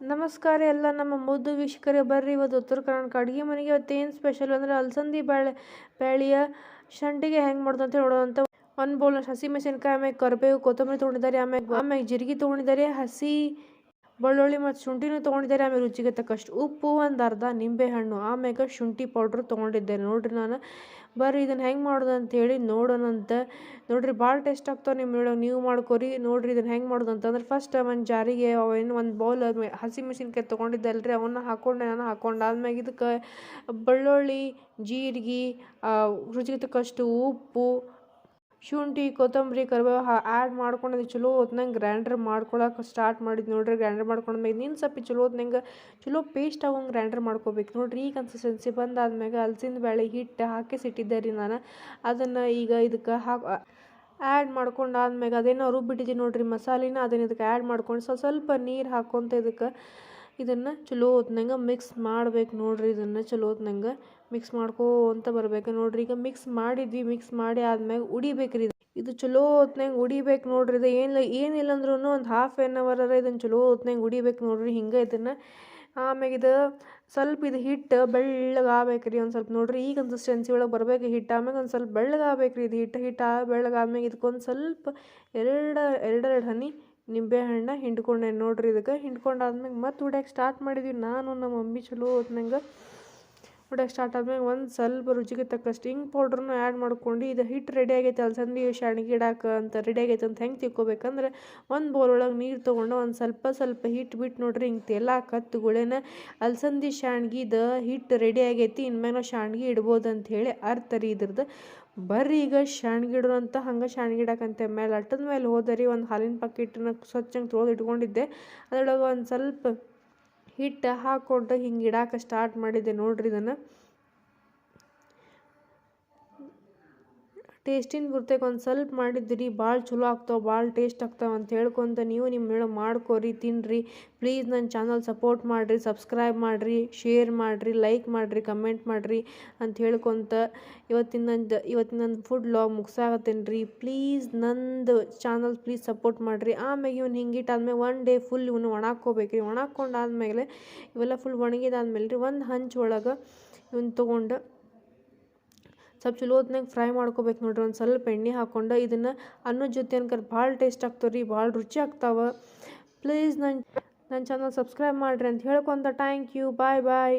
ನಮಸ್ಕಾರ ಎಲ್ಲ ನಮ್ಮ ಮುದ್ದು ವೀಕ್ಷಕರೇ, ಬರ್ರಿ ಇವತ್ತು ಉತ್ತರ ಕರ್ನಾಟಕ ಅಡುಗೆ ಮನೆಗೆ ಇವತ್ತು ಏನು ಸ್ಪೆಷಲ್ ಅಂದರೆ ಅಲಸಂದಿ ಬೇಳೆ ಬೇಳೆಯ ಶಂಡಿಗೆ ಹೆಂಗೆ ಮಾಡೋದು ಅಂತ ನೋಡೋದಂತ ಒಂದು ಬೌಲ್ ಹಸಿ ಮೆಣಸಿನ್ಕಾಯಿ ಆಮೇಲೆ ಕರಿಬೇವು, ಕೊತ್ತಂಬರಿ ತೊಗೊಂಡಿದ್ದಾರೆ ಆಮೇಲೆ ಆಮೇಲೆ ಜೀರಿಗೆ ತೊಗೊಂಡಿದ್ದಾರೆ, ಹಸಿ ಬೆಳ್ಳುಳ್ಳಿ ಮತ್ತು ಶುಂಠಿನೂ ತೊಗೊಂಡಿದ್ದಾರೆ ಆಮೇಲೆ ರುಚಿಗೆ ತಕ್ಕಷ್ಟು ಉಪ್ಪು, ಒಂದು ಅರ್ಧ ನಿಂಬೆಹಣ್ಣು, ಆಮ್ಯಾಗ ಶುಂಠಿ ಪೌಡ್ರ್ ತೊಗೊಂಡಿದ್ದೇನೆ ನೋಡಿರಿ ನಾನು ಬರ್ರಿ, ಇದನ್ನು ಹೆಂಗೆ ಮಾಡೋದು ಅಂತೇಳಿ ನೋಡೋಣಂತ ನೋಡಿರಿ, ಭಾಳ ಟೇಸ್ಟ್ ಆಗ್ತಾವೆ ನಿಮ್ಮ ಹೇಳೋಕೆ ನೀವು ಮಾಡ್ಕೊರಿ. ನೋಡಿರಿ, ಇದನ್ನು ಹೆಂಗೆ ಮಾಡೋದು ಅಂತಂದ್ರೆ ಫಸ್ಟ್ ಒಂದು ಜಾರಿಗೆ ಏನು, ಒಂದು ಬೌಲ್ ಹಸಿ ಮೆಣಸಿನ್ಕಾಯಿ ತೊಗೊಂಡಿದ್ದಲ್ರಿ, ಅವನ್ನ ಹಾಕ್ಕೊಂಡೆ ನಾನು ಹಾಕ್ಕೊಂಡು ಆದ್ಮೇಲೆ ಇದಕ್ಕೆ ಬೆಳ್ಳುಳ್ಳಿ, ಜೀರಿಗೆ ರುಚಿಗೆ ತಕ್ಕಷ್ಟು ಉಪ್ಪು ಶುಂಠಿ, ಕೊತ್ತಂಬರಿ, ಕರಿಬೇವು ಆ್ಯಡ್ ಮಾಡ್ಕೊಂಡು ಚಲೋ ಹೊತ್ನಂಗೆ ಗ್ರೈಂಡರ್ ಮಾಡ್ಕೊಳಕ್ಕೆ ಸ್ಟಾರ್ಟ್ ಮಾಡಿದ್ದು ನೋಡಿರಿ. ಗ್ರೈಂಡರ್ ಮಾಡ್ಕೊಂಡ್ಮೇಲೆ ನೀನು ಸ್ವಲ್ಪ ಚಲೋ ಹೊತ್ನಂಗೆ ಚಲೋ ಪೇಸ್ಟ್ ಆಗೋಂಗೆ ಗ್ರೈಂಡರ್ ಮಾಡ್ಕೋಬೇಕು ನೋಡ್ರಿ. ಈ ಕನ್ಸಿಸ್ಟೆನ್ಸಿ ಬಂದಾದ್ಮೇಲೆ ಹಲ್ಸಿನ ಬೇಳೆ ಹಿಟ್ಟು ಹಾಕಿ ಸಿಟ್ಟಿದ್ದೆ ರೀ ನಾನು. ಅದನ್ನು ಈಗ ಇದಕ್ಕೆ ಹಾಕಿ ಆ್ಯಡ್ ಮಾಡ್ಕೊಂಡು ಆದ್ಮೇಲೆ ಅದೇನೋ ರುಬ್ಬಿಟ್ಟಿದ್ದೀನಿ ನೋಡ್ರಿ ಮಸಾಲಿನ, ಅದನ್ನು ಇದಕ್ಕೆ ಆ್ಯಡ್ ಮಾಡ್ಕೊಂಡು ಸ್ವಲ್ಪ ಸ್ವಲ್ಪ ನೀರು ಹಾಕ್ಕೊಂತ ಇದಕ್ಕೆ ಇದನ್ನು ಚಲೋ ಹೊತ್ನಂಗೆ ಮಿಕ್ಸ್ ಮಾಡ್ಬೇಕು ನೋಡಿರಿ, ಇದನ್ನು ಚಲೋ ಹೊತ್ನಂಗೆ ಮಿಕ್ಸ್ ಮಾಡ್ಕೋಂತ ಬರ್ಬೇಕು ನೋಡಿರಿ. ಈಗ ಮಿಕ್ಸ್ ಮಾಡಿದ್ವಿ ಮಿಕ್ಸ್ ಮಾಡಿ ಆದ್ಮ್ಯಾಗ ಉಡಿಬೇಕು ರೀ ಇದು ಚಲೋ ಹೊತ್ನಾಗ ಉಡಿಬೇಕು ನೋಡ್ರಿ. ಇದು ಏನಿಲ್ಲ ಏನಿಲ್ಲ ಅಂದ್ರೂ ಒಂದು ಹಾಫ್ ಎನ್ ಅವರ್ ಇದನ್ನು ಚಲೋ ಹೊತ್ನಾಗ ಉಡಿಬೇಕು ನೋಡ್ರಿ. ಹಿಂಗೆ ಇದನ್ನು ಆಮ್ಯಾಗ ಇದು ಸ್ವಲ್ಪ ಇದು ಹಿಟ್ಟು ಬೆಳ್ಳಗೆ ರೀ ಒಂದು ಸ್ವಲ್ಪ ನೋಡಿರಿ. ಈ ಕನ್ಸಿಸ್ಟೆನ್ಸಿ ಒಳಗೆ ಬರಬೇಕು ಹಿಟ್ಟು ಆಮ್ಯಾಗ ಒಂದು ಸ್ವಲ್ಪ ಬೆಳ್ಳಗೆ ಇದು ಹಿಟ್ಟು ಹಿಟ್ಟು ಬೆಳ್ಳಗೆ ಆದ್ಮ್ಯಾಗ ಇದಕ್ಕೊಂದು ಸ್ವಲ್ಪ ಎರಡು, ಎರಡೆರಡು ಹನಿ ನಿಂಬೆಹಣ್ಣ ಹಿಂಡ್ಕೊಂಡೆ ನೋಡ್ರಿ ಇದಕ್ಕೆ. ಹಿಂಡ್ಕೊಂಡಾದ್ಮೇಲೆ ಮತ್ತೆ ಹೊಡ್ಯಕ್ಕೆ ಸ್ಟಾರ್ಟ್ ಮಾಡಿದ್ವಿ. ನಾನು ನಮ್ಮ ಮಮ್ಮಿ ಚಲೋ ಹೊತ್ನಂಗೆ ಹೊಡ್ಯಕ್ಕೆ ಸ್ಟಾರ್ಟ್ ಆದ್ಮೇಲೆ ಒಂದು ಸ್ವಲ್ಪ ರುಚಿಗೆ ತಕ್ಕಷ್ಟು ಹಿಂಗೆ ಪೌಡ್ರನ್ನು ಆ್ಯಡ್ ಮಾಡ್ಕೊಂಡು ಇದು ಹಿಟ್ಟು ರೆಡಿ ಆಗೈತೆ ಅಲ್ಸಂದಿ ಶಾಣಿಗೆ ಇಡಾಕ ಅಂತ ರೆಡಿ ಆಗೈತೆ ಅಂತ ಹೆಂಗೆ ತಿಳ್ಕೊಬೇಕಂದ್ರೆ ಒಂದು ಬೌಲ್ ಒಳಗೆ ನೀರು ತೊಗೊಂಡು ಒಂದು ಸ್ವಲ್ಪ ಸ್ವಲ್ಪ ಹಿಟ್ಟು ಬಿಟ್ಟು ನೋಡ್ರಿ ಹಿಂಗೆ ತೆಲಾಕತ್ತು ಕತ್ತುಗಳೇನ ಅಲ್ಸಂದಿ ಶಾಣ್ಗಿದ ಹಿಟ್ಟು ರೆಡಿ ಆಗೈತಿ, ಇನ್ಮೇಲೆ ನಾವು ಶಾಣ್ಗಿ ಇಡ್ಬೋದು ಅಂತ ಹೇಳಿ ಅರ್ಥ ರೀ ಇದ್ರದ್ದು ಬರ್ರಿ ಈಗ ಶಾಣ್ಗಿಡು ಅಂತ ಹಂಗೆ ಶಾಣ್ಗಿಡಕ್ಕಂತೆ ಮೇಲೆ ಅಟ್ಟದ ಮೇಲೆ ಹೋದರಿ ಒಂದು ಹಾಲಿನ ಪಾಕಿಟನ್ನ ಸ್ವಚ್ಛಂಗೆ ತೊಳೆದು ಇಟ್ಕೊಂಡಿದ್ದೆ. ಅದರೊಳಗೆ ಒಂದು ಸ್ವಲ್ಪ ಹಿಟ್ಟು ಹಾಕ್ಕೊಂಡು ಹಿಂಗೆ ಇಡಾಕ ಸ್ಟಾರ್ಟ್ ಮಾಡಿದೆ ನೋಡ್ರಿ ಇದನ್ನು. ಟೇಸ್ಟಿನ ಗುರ್ತಕ್ಕೆ ಒಂದು ಸ್ವಲ್ಪ ಮಾಡಿದ್ರಿ, ಭಾಳ ಚಲೋ ಆಗ್ತಾವೆ, ಭಾಳ ಟೇಸ್ಟ್ ಆಗ್ತಾವೆ ಅಂತ ಹೇಳ್ಕೊಂತ ನೀವು ನಿಮ್ಮ ಮಾಡ್ಕೊರಿ ತಿನ್ನಿರಿ ಪ್ಲೀಸ್ ನನ್ನ ಚಾನಲ್ ಸಪೋರ್ಟ್ ಮಾಡಿರಿ, ಸಬ್ಸ್ಕ್ರೈಬ್ ಮಾಡಿರಿ, ಶೇರ್ ಮಾಡಿರಿ, ಲೈಕ್ ಮಾಡಿರಿ, ಕಮೆಂಟ್ ಮಾಡಿರಿ ಅಂತ ಹೇಳ್ಕೊತ ಇವತ್ತಿನ ನಂದು, ಇವತ್ತಿನ ಫುಡ್ ಲಾಗ್ ಮುಗಿಸಾಕತ್ತೇನೆ ರೀ ಪ್ಲೀಸ್ ನಂದು ಚಾನಲ್ ಪ್ಲೀಸ್ ಸಪೋರ್ಟ್ ಮಾಡಿರಿ. ಆಮೇಲೆ ಇವ್ನು ಹಿಂಗಿಟ್ಟಾದ್ಮೇಲೆ ಒನ್ ಡೇ ಫುಲ್ ಇವನು ಒಣಾಕ್ಕೋಬೇಕು ರೀ ಒಣಾಕ್ಕೊಂಡಾದ್ಮೇಲೆ ಇವೆಲ್ಲ ಫುಲ್ ಒಣಗಿದಾದ್ಮೇಲೆ ರೀ ಒಂದು ಹಂಚು ಒಳಗೆ ಇವನು ತೊಗೊಂಡು ಸ್ವಲ್ಪ ಚಲೋ ಹೊತ್ನಾಗ ಫ್ರೈ ಮಾಡ್ಕೋಬೇಕು ನೋಡ್ರಿ. ಒಂದು ಸ್ವಲ್ಪ ಎಣ್ಣೆ ಹಾಕ್ಕೊಂಡು ಇದನ್ನು ಅನ್ನದ ಜೊತೆ ಅನ್ಕರ್ ಭಾಳ ಟೇಸ್ಟ್ ಆಗ್ತಾವೆ ರೀ ಭಾಳ ರುಚಿ ಆಗ್ತಾವೆ. ಪ್ಲೀಸ್ ನನ್ನ ನನ್ನ ಚಾನಲ್ ಸಬ್ಸ್ಕ್ರೈಬ್ ಮಾಡಿರಿ ಅಂತ ಹೇಳ್ಕೊಂತ ಥ್ಯಾಂಕ್ ಯು ಬಾಯ್ ಬಾಯ್